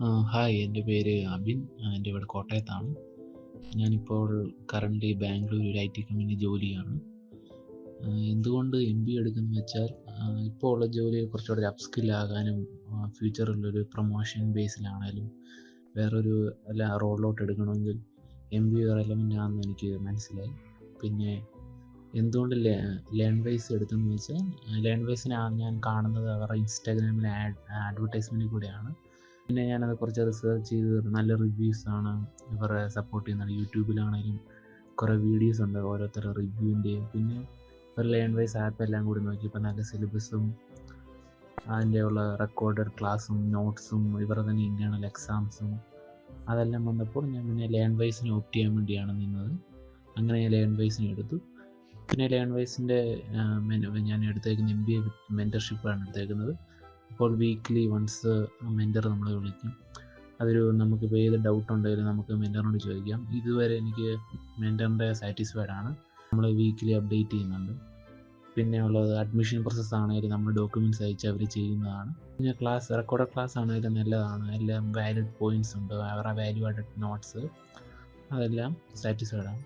Hi എന്റെ പേര് അബിൻ. എന്റെ ഇവിടെ കോട്ടയത്താണ്. ഞാനിപ്പോൾ കറന്റ് ബാംഗ്ലൂർ ഒരു ഐ ടി കമ്പനി ജോലിയാണ്. എന്തുകൊണ്ട് എം ബി എടുക്കുന്നു വെച്ചാൽ ഇപ്പോൾ ഉള്ള ജോലി കുറച്ചുകൂടെ ഒരു അപ്സ്കിൽ ആകാനും ഫ്യൂച്ചറിലൊരു പ്രൊമോഷൻ ബേസിലാണേലും വേറൊരു അല്ല റോളിലോട്ട് എടുക്കണമെങ്കിൽ എം ബി റെലവന്റ് ആണെന്ന് എനിക്ക് മനസ്സിലായി. പിന്നെ എന്തുകൊണ്ട് ലേൺ വൈസ് എടുത്തെന്ന് വെച്ചാൽ ലേൺ വൈസിനാണ് ഞാൻ കാണുന്നത് അവരുടെ ഇൻസ്റ്റാഗ്രാമിലെ ആഡ് അഡ്വർടൈസ്മെന്റിൽ കൂടെയാണ്. പിന്നെ ഞാനത് കുറച്ച് റിസർച്ച് ചെയ്ത് നല്ല റിവ്യൂസ് ആണ്. ഇവരെ സപ്പോർട്ട് ചെയ്യുന്നത് യൂട്യൂബിലാണെങ്കിലും കുറേ വീഡിയോസ് ഉണ്ട് ഓരോരുത്തരുടെ റിവ്യൂവിന്റെയും പിന്നെ ഒരു ലേൺ വൈസ് ആപ്പ് എല്ലാം കൂടി നോക്കിയപ്പോൾ നല്ല സിലബസും അതിന്റെ ഉള്ള റെക്കോർഡഡ് ക്ലാസ്സും നോട്ട്സും ഇവരുടെ തന്നെ ഇന്റേണൽ എക്സാംസും അതെല്ലാം വന്നപ്പോൾ ഞാൻ പിന്നെ ലേൺ വൈസിനെ ഓപ്റ്റ് ചെയ്യാൻ വേണ്ടിയാണ് നിന്നത്. അങ്ങനെ ഞാൻ ലേൺ വൈസിനെ എടുത്തു. പിന്നെ ലേൺ വൈസിന്റെ ഞാൻ എടുത്തേക്കുന്ന എം ബി എ മെന്റർഷിപ്പാണ് എടുത്തേക്കുന്നത്. അപ്പോൾ വീക്ക്ലി വൺസ് മെന്റർ നമ്മളെ വിളിക്കും. അതൊരു നമുക്കിപ്പോൾ ഏത് ഡൗട്ട് ഉണ്ടെങ്കിലും നമുക്ക് മെന്ററിനോട് ചോദിക്കാം. ഇതുവരെ എനിക്ക് മെന്ററിന്റെ സാറ്റിസ്ഫൈഡ് ആണ്. നമ്മൾ വീക്ക്ലി അപ്ഡേറ്റ് ചെയ്യുന്നുണ്ട്. പിന്നെ ഉള്ളത് അഡ്മിഷൻ പ്രോസസ്സ് ആണെങ്കിലും നമ്മൾ ഡോക്യുമെന്റ്സ് അയച്ച് അവർ ചെയ്യുന്നതാണ്. പിന്നെ ക്ലാസ് റെക്കോർഡ് ക്ലാസ് ആണെങ്കിലും നല്ലതാണ്. എല്ലാം വാലിഡ് പോയിന്റ്സ് ഉണ്ട്. അവരുടെ വാല്യൂ ആഡഡ് നോട്ട്സ് അതെല്ലാം സാറ്റിസ്ഫൈഡ് ആണ്.